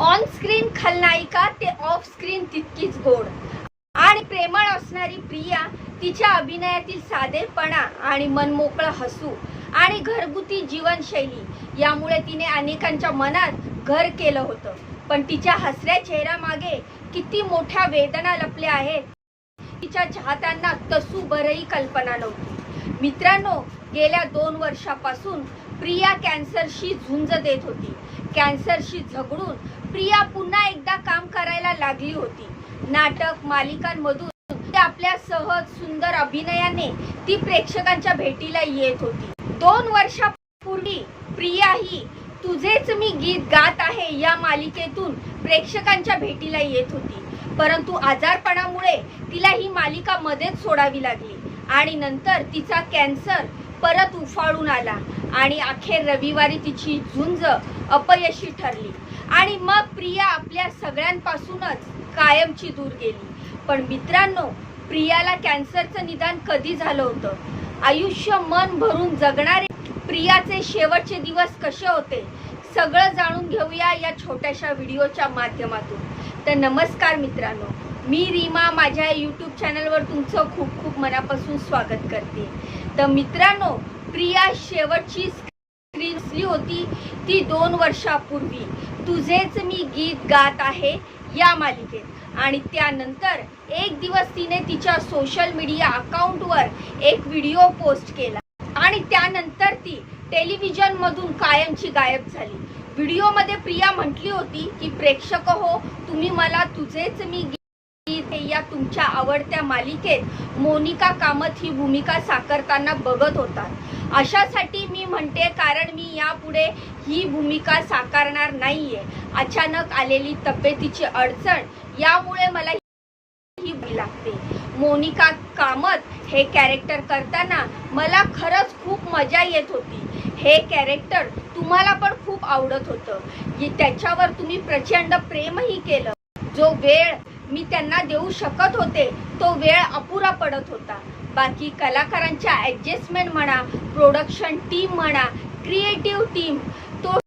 On screen खलनायिका ते of screen तितकीच गोड. आणि प्रेमळ असणारी प्रिया तिच्या अभिनयातील साधेपणा आणि मनमोकळं हसू आणि घरगुती जीवनशैली यामुळे तिने अनेकांच्या मनात घर केलं होतं. पण तिच्या हसऱ्या चेहऱ्यामागे किती मोठ्या वेदना लपल्या आहेत तिच्या चाहत्यांना तसू बरही कल्पना नव्हती. मित्रांनो गेल्या दोन वर्षापासून प्रिया कॅन्सरशी झुंज देत होती. कॅन्सरशी झगडून प्रिया पुन्हा एकदा काम करायला लागली होती. नाटक मालिकांमधून ती आपल्या सहज सुंदर अभिनयाने ती प्रेक्षकांच्या भेटीला येत होती. दोन वर्षापूर्वी प्रिया ही तुझेच मी गीत गात आहे या मालिकेतून प्रेक्षकांच्या भेटीला येत होती. परंतु आजारपणामुळे तिला ही मालिका मध्येच सोडावी लागली आणि नंतर तिचा कॅन्सर परत उफाळून आला आणि अखेर रविवारी तिची झुंज अपयशी ठरली. आणि मग प्रिया आपल्या सगळ्यांपासूनच कायमची दूर गेली. पण मित्रांनो प्रियाला कॅन्सरचं निदान कधी झालं होतं? आयुष्य मन भरून जगणारे प्रियाचे शेवटचे दिवस कसे होते? सगळं जाणून घेऊया या छोट्याशा व्हिडिओच्या माध्यमातून. तर नमस्कार मित्रांनो मी रीमा माझ्या यूट्यूब चॅनलवर तुमचं खूप खूप मनापासून स्वागत करते. तर मित्रांनो प्रिया शेवटची स्क्रीन होती ती दोन वर्षापूर्वी. तुझेच मी गीत गात आहे या मालिकेत. आणि त्यानंतर एक दिवस तिने तिच्या सोशल मीडिया अकाउंटवर एक व्हिडिओ पोस्ट केला. आणि त्यानंतर ती टेलिव्हिजन मधून कायमची गायब झाली. व्हिडिओमध्ये प्रिया म्हटली होती की प्रेक्षक हो तुम्ही मला तुझेच मी गीत या तुमच्या आवडत्या मालिकेत मोनिका कामत ही भूमिका साकारताना बघत होतात. अशासाठी मी म्हणते कारण मी यापुढे ही भूमिका साकारणार नाहीये. अचानक आलेली तब्येतीची अडचण यामुळे मला ही लागते. मोनिका कामत हे कॅरेक्टर करताना मला खरंच खूप मजा येत होती. हे कॅरेक्टर तुम्हाला पण खूप आवडत होतं. त्याच्यावर तुम्ही प्रचंड प्रेमही केलं. जो वेळ मी त्यांना देऊ शकत होते तो वेळ अपुरा पडत होता. बाकी कलाकारांच्या ॲडजस्टमेंट म्हणा प्रोडक्शन टीम म्हणा क्रिएटिव्ह टीम तो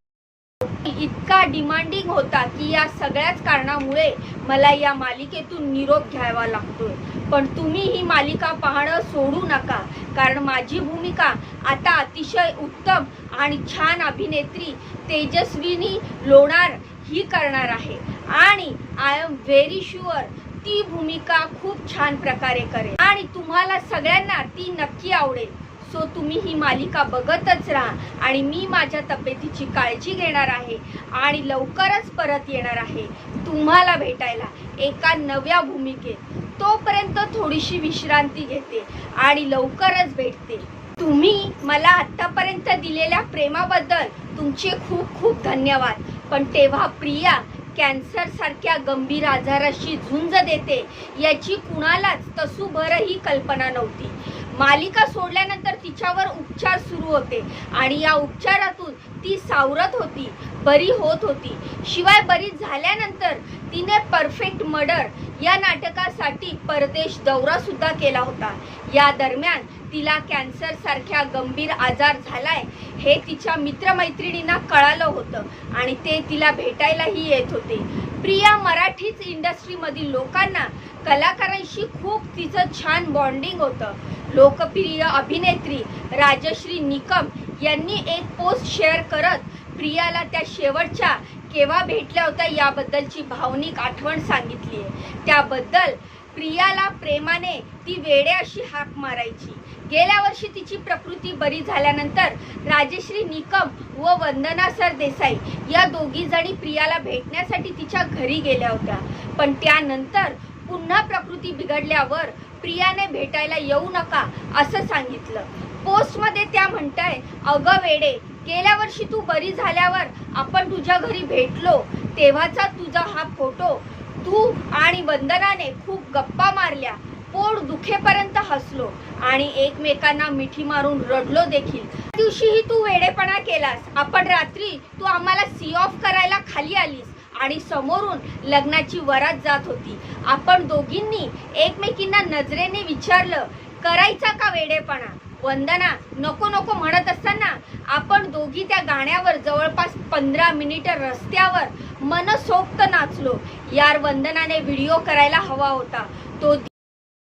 इतका डिमांडिंग होता की या सगळ्याच कारणामुळे मला या मालिकेतून निरोप घ्यावा लागतोय. पण तुम्ही ही मालिका पाहणं सोडू नका कारण माझी भूमिका आता अतिशय उत्तम आणि छान अभिनेत्री तेजस्विनी लोणार ही करणार आहे. आणि आय एम व्हेरी शुअर ती भूमिका खूप छान प्रकारे करेल. आणि तुम्हाला सगळ्यांना ती नक्की आवडेल. सो तुम्ही ही मालिका बघतच राहा. आणि मी माझ्या तब्येतीची काळजी घेणार आहे आणि लवकरच परत येणार आहे तुम्हाला भेटायला एका नव्या भूमिकेत. तोपर्यंत थोडीशी विश्रांती घेते आणि लवकरच भेटते. तुम्ही मला आत्तापर्यंत दिलेल्या प्रेमाबद्दल तुमचे खूप खूप धन्यवाद. पण तेव्हा प्रिया कॅन्सरसारख्या गंभीर आजाराशी झुंज देते याची कुणालाच तसूभरही कल्पना नव्हती. मालिका सोडल्यानंतर तिच्यावर उपचार सुरू होते आणि या उपचारातून ती सावरत होती बरी होत होती. शिवाय बरी झाल्यानंतर तिने परफेक्ट मर्डर या नाटकासाठी परदेश दौरा सुद्धा केला होता. या दरम्यान तिला कॅन्सर सारख्या गंभीर आजार झालाय हे तिच्या मित्रमैत्रिणींना कळालं होतं आणि ते तिला भेटायलाही येत होते. प्रिया मराठीच इंडस्ट्रीमधील लोकांना कलाकारांशी खूप तिचं छान बॉन्डिंग होतं. लोकप्रिय अभिनेत्री राजश्री निकम यांनी एक पोस्ट शेअर करत प्रियाला त्या शेवटच्या केव्हा भेटल्या होत्या याबद्दलची भावनिक आठवण सांगितली आहे त्याबद्दल प्रियाला प्रेमाने ती वेडे अशी हाक मारायची. गेल्या वर्षी तिची प्रकृती बरी झाल्यानंतर राजश्री निकम व वंदना सर देसाई या दोघी जणी प्रियाला भेटण्यासाठी तिच्या घरी गेल्या होत्या. पण त्यानंतर पुन्हा प्रकृती बिघडल्यावर प्रियाने भेटायला येऊ नका असं सांगितलं. पोस्टमध्ये त्या म्हणताय अगं वेडे गेल्या वर्षी तू बरी झाल्यावर आपण तुझ्या घरी भेटलो. तेव्हाचा तुझा हा फोटो तू आणि वंदनाने खूप गप्पा मारल्या. पोट दुखेपर्यंत हसलो आणि एकमेकांना मिठी मारून रडलो देखील. त्या दिवशीही तू वेडेपणा केलास. आपण रात्री तू आम्हाला सी ऑफ करायला खाली आलीस आणि समोरून लग्नाची वरात जात होती. आपण दोघींनी एकमेकींना नजरेने विचारलं करायचा का वेडेपणा? वंदना नको नको म्हणत असताना आपण दोघी त्या गाण्यावर जवळपास पंधरा मिनिटं रस्त्यावर मनसोक्त नाचलो. यार वंदनाने व्हिडिओ करायला हवा होता. तो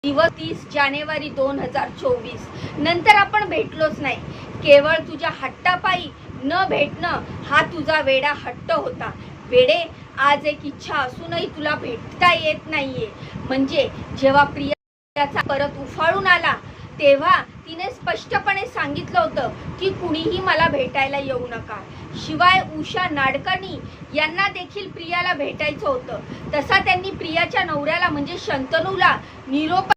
दिवस तीस जानेवारी दोन हजार चोवीस. नंतर आपण भेटलोच नाही. केवळ तुझ्या हट्टापायी न भेटणं हा तुझा वेडा हट्ट होता. वेडे आज एक इच्छा असूनही तुला भेटता येत नाहीये. म्हणजे जेव्हा प्रियाचा परत उफाळून आला तेव्हा तिने स्पष्टपणे सांगितलं होतं की कुणीही मला भेटायला येऊ नका. शिवाय उषा नाडकर्णी यांना देखील प्रियाला भेटायचं होतं. तसा त्यांनी प्रियाच्या नवऱ्याला म्हणजे शंतनूला निरोप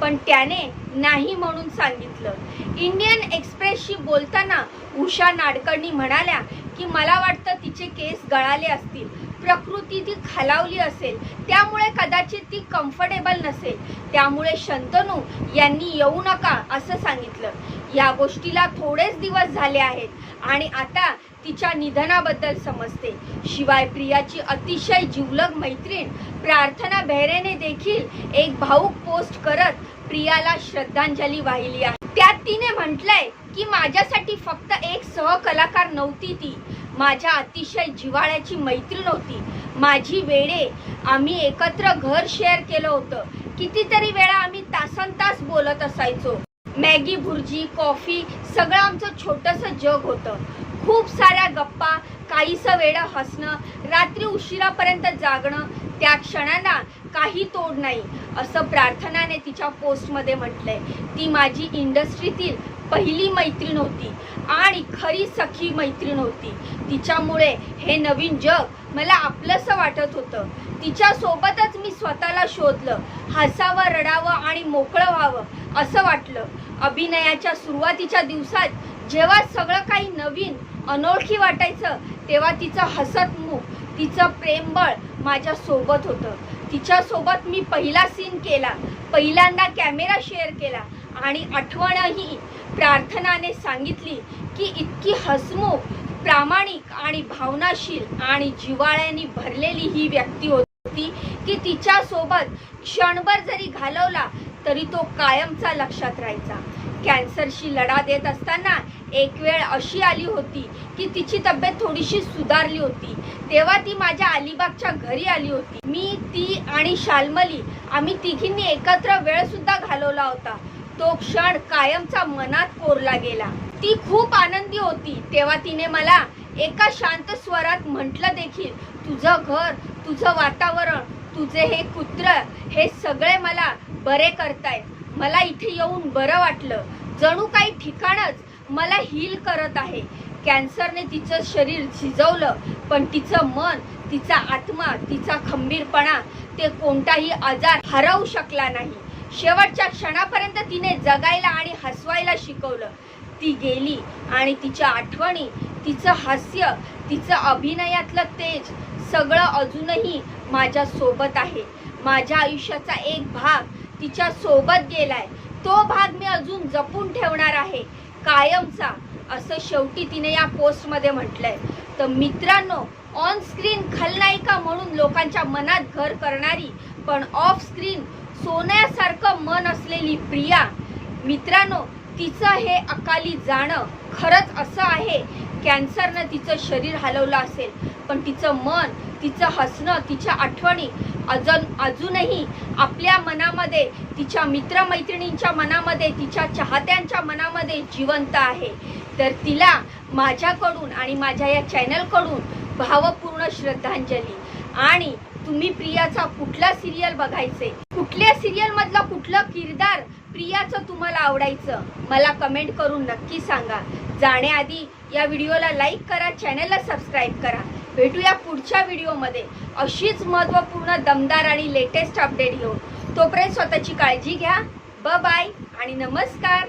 पण त्याने नाही म्हणून सांगितलं. इंडियन एक्सप्रेसशी बोलताना उषा नाडकर्णी म्हणाल्या की मला वाटतं तिचे केस गळाले असतील. प्रकृती ती खालावली असेल त्यामुळे कदाचित ती कम्फर्टेबल नसेल. त्यामुळे शंतनू यांनी येऊ नका असं सांगितलं. या गोष्टीला थोडेच दिवस झाले आहेत आणि आता तिच्या निधनाबद्दल समजते. शिवाय प्रियाची अतिशय जिवलग मैत्रीण प्रार्थना बेहरेने देखील एक भाऊक पोस्ट करत प्रियाला श्रद्धांजली वाहिली आहे. त्यात तिने म्हटलंय की माझ्यासाठी फक्त एक सहकलाकार नव्हती ती. माझ्या अतिशय जिव्हाळ्याची मैत्रीण होती माझी वेळे आम्ही एकत्र घर शेअर केलं होतं. कितीतरी वेळा आम्ही तासन तास बोलत असायचो. मॅगी भुर्जी कॉफी सगळं आमचं छोटंसं जग होतं. खूप साऱ्या गप्पा काहीसं वेळं हसणं रात्री उशिरापर्यंत जागणं त्या क्षणांना काही तोड नाही असं प्रार्थनाने तिच्या पोस्टमध्ये म्हटलंय. ती माझी इंडस्ट्रीतील पहिली मैत्रीण होती आणि खरी सखी मैत्रीण होती. तिच्यामुळे हे नवीन जग मला आपलंसं वाटत होतं. तिच्यासोबतच मी स्वतःला शोधलं. हसावं रडावं आणि मोकळं व्हावं असं वाटलं. अभिनयाच्या सुरुवातीच्या दिवसात जेव्हा सगळं काही नवीन अनोळखी वाटायचं तेव्हा तिचं हसतमुख तिचं प्रेमबळ माझ्या सोबत होतं. तिच्यासोबत मी पहिला सीन केला. पहिल्यांदा कॅमेरा शेअर केला. आणि आठवणही प्रार्थनाने सांगितली की इतकी हसमुख प्रामाणिक आणि भावनाशील आणि जिवाळ्याने भरलेली ही व्यक्ती होती की तिच्या सोबत क्षणभर जरी घालवला तरी तो कायमचा लक्षात राहायचा. कॅन्सरशी लढा देत असताना एक वेळ अशी आली होती की तिची तब्येत थोडीशी सुधारली होती. तेव्हा ती माझ्या अलिबागच्या घरी आली होती. मी ती आणि शाल्मली आम्ही तिघींनी एकत्र वेळ सुद्धा घालवला होता. तो क्षण कायमचा मनात कोरला गेला. ती खूप आनंदी होती. तेव्हा तिने मला एका शांत स्वरात म्हटलं देखील तुझं घर तुझं वातावरण तुझे हे कुत्र हे सगळे मला बरे करताय मला इथे येऊन बरं वाटलं. जणू काही ठिकाणच मला हील करत आहे. कॅन्सरने तिचं शरीर झिजवलं पण तिचं मन तिचा आत्मा तिचा खंबीरपणा ते कोणताही आजार हरवू शकला नाही. शेवटच्या क्षणापर्यंत तिने जगायला आणि हसवायला शिकवलं. ती गेली आणि तिच्या आठवणी तिचं हास्य तिचं अभिनयातलं तेज सगळं अजूनही माझ्या सोबत आहे. माझ्या आयुष्याचा एक भाग तिच्या सोबत गेलाय. तो भाग मी अजून जपून ठेवणार आहे. कायमचा असं शेवटी तिने या पोस्टमध्ये म्हटलंय. तर मित्रांनो ऑन स्क्रीन खलनायिका म्हणून लोकांच्या मनात घर करणारी पण ऑफ स्क्रीन सोन्यासारखं मन असलेली प्रिया मित्रांनो तिचं हे अकाली जाणं खरंच असं आहे. कॅन्सरनं तिचं शरीर हलवलं असेल पण तिचं मन तिचं हसणं तिच्या आठवणी अजून अजूनही आपल्या मनामध्ये तिच्या मित्रमैत्रिणींच्या मनामध्ये तिच्या चाहत्यांच्या मनामध्ये जिवंत आहे. तर तिला माझ्याकडून आणि माझ्या या चॅनलकडून भावपूर्ण श्रद्धांजली. आणि तुम्ही प्रियाचा कुठला सिरियल बघायचे? कुठल्या सिरियल मधला कुठलं किरदार प्रियाचं तुम्हाला आवडायचं? मला कमेंट करून नक्की सांगा. जाण्याआधी या व्हिडिओला लाईक करा चॅनलला सबस्क्राईब करा. भेटूया पुढच्या व्हिडिओमध्ये. अशीच महत्त्वपूर्ण दमदार आणि लेटेस्ट अपडेट घेऊन. तोपर्यंत स्वतःची काळजी घ्या. ब बाय आणि नमस्कार.